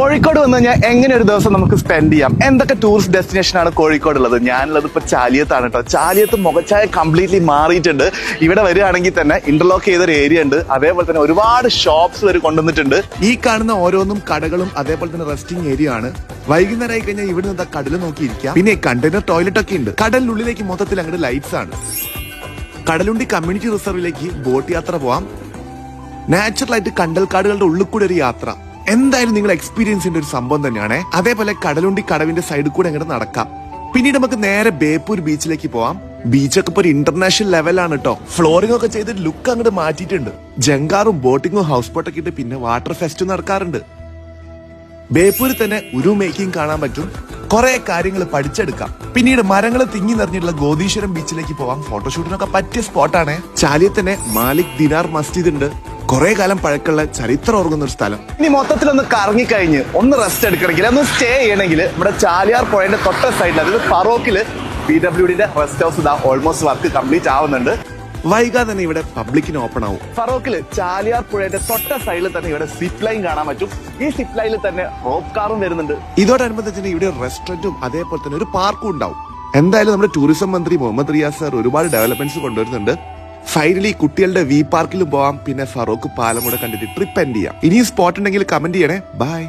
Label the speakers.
Speaker 1: കോഴിക്കോട് വന്നു കഴിഞ്ഞാൽ എങ്ങനെ ഒരു ദിവസം നമുക്ക് സ്പെൻഡ് ചെയ്യാം? എന്തൊക്കെ ടൂറിസ്റ്റ് ഡെസ്റ്റിനേഷൻ ആണ് കോഴിക്കോട് ഉള്ളത് ഞാനുള്ളത് ഇപ്പൊ ചാലിയത്താണ് കേട്ടോ. ചാലിയത്ത് മുഖച്ചായ കംപ്ലീറ്റ്ലി മാറിയിട്ടുണ്ട്. ഇവിടെ വരികയാണെങ്കിൽ തന്നെ ഇന്റർലോക്ക് ചെയ്ത ഒരു ഏരിയ ഉണ്ട്. അതേപോലെ തന്നെ ഒരുപാട് ഷോപ്സ് വരെ കൊണ്ടുവന്നിട്ടുണ്ട്.
Speaker 2: ഈ കാണുന്ന ഓരോന്നും കടകളും അതേപോലെ തന്നെ റെസ്റ്റിംഗ് ഏരിയ ആണ്. വൈകുന്നേരം ആയി കഴിഞ്ഞാൽ ഇവിടെ നിന്ന് കടൽ നോക്കിയിരിക്കാം പിന്നെ കണ്ടെയ്നർ ടോയ്ലറ്റ് ഒക്കെ ഉണ്ട്. കടലിനുള്ളിലേക്ക് മൊത്തത്തിൽ അങ്ങോട്ട് ലൈറ്റ്സ് ആണ്. കടലുണ്ടി കമ്മ്യൂണിറ്റി റിസർവിലേക്ക് ബോട്ട് യാത്ര പോവാം. നാച്ചുറൽ ആയിട്ട് കണ്ടൽക്കാടുകളുടെ ഉള്ളിൽ കൂടെ ഒരു യാത്ര. എന്തായാലും നിങ്ങൾ എക്സ്പീരിയൻസ് ചെയ്യേണ്ട ഒരു സംഭവം തന്നെയാണ്. അതേപോലെ കടലുണ്ടി കടവിന്റെ സൈഡിൽ കൂടെ അങ്ങോട്ട് നടക്കാം. പിന്നീട് നമുക്ക് നേരെ ബേപ്പൂർ ബീച്ചിലേക്ക് പോവാം. ബീച്ചൊക്കെ ഇപ്പൊ ഒരു ഇന്റർനാഷണൽ ലെവലാണ് കേട്ടോ ഫ്ലോറിംഗ് ഒക്കെ ചെയ്ത് ലുക്ക് അങ്ങോട്ട് മാറ്റിയിട്ടുണ്ട്. ജങ്കാറും ബോട്ടിങ്ങും ഹൗസ് ബോട്ടൊക്കെ ഇട്ട് പിന്നെ വാട്ടർ ഫെസ്റ്റും നടക്കാറുണ്ട്. ബേപ്പൂരിൽ തന്നെ ഉരു മേക്കിംഗ് കാണാൻ പറ്റും. കുറെ കാര്യങ്ങൾ പഠിച്ചെടുക്കാം. പിന്നീട് മരങ്ങൾ തിങ്ങി നിറഞ്ഞിട്ടുള്ള ഗോദീശ്വരം ബീച്ചിലേക്ക് പോവാം. ഫോട്ടോഷൂട്ടിനൊക്കെ പറ്റിയ സ്പോട്ടാണ് ചാലിയിൽ തന്നെ മാലിക് ദിനാർ മസ്ജിദ് ഉണ്ട്. കുറെ കാലം പഴക്കമുള്ള ചരിത്രം ഓർക്കുന്ന ഒരു സ്ഥലം.
Speaker 1: ഇനി മൊത്തത്തിൽ ഒന്ന് കറങ്ങി കറങ്ങിക്കഴിഞ്ഞ് ഒന്ന് റെസ്റ്റ് എടുക്കണമെങ്കിൽ ഒന്ന് സ്റ്റേ ചെയ്യണമെങ്കിൽ നമ്മുടെ ചാലിയാർ പുഴയുടെ തൊട്ട സൈഡിൽ അതായത് ഫറോക്കിൽ പി ഡബ്ല്യു ഡിന്റെ റെസ്റ്റ് ഹൗസ് ഇതാ ഓൾമോസ്റ്റ് വർക്ക് കംപ്ലീറ്റ് ആവുന്നുണ്ട്.
Speaker 2: വൈകാതെ തന്നെ ഇവിടെ പബ്ലിക്കിന് ഓപ്പൺ ആവും.
Speaker 1: ഫറോക്കിൽ ചാലിയാർ പുഴയുടെ തൊട്ട സൈഡിൽ തന്നെ ഇവിടെ സിപ്പ് ലൈൻ കാണാൻ പറ്റും. ഈ സിപ്പ് ലൈനിൽ തന്നെ റോപ്പ് കാറും വരുന്നുണ്ട്.
Speaker 2: ഇതോടനുബന്ധിച്ച് ഇവിടെ റെസ്റ്റോറന്റും അതേപോലെ തന്നെ ഒരു പാർക്കും ഉണ്ടാവും. എന്തായാലും നമ്മുടെ ടൂറിസം മന്ത്രി മുഹമ്മദ് റിയാസ് സാർ ഒരുപാട് ഡെവലപ്മെന്റ്സ് കൊണ്ടുവരുന്നുണ്ട്. ഫൈനലി കുട്ടികളുടെ വി പാർക്കിലും പോവാം. പിന്നെ ഫറൂഖ് പാലം കൂടെ കണ്ടിട്ട് ട്രിപ്പ് എൻഡ് ചെയ്യാം. ഇനിയും സ്പോട്ട് ഉണ്ടെങ്കിൽ കമന്റ് ചെയ്യണേ. ബൈ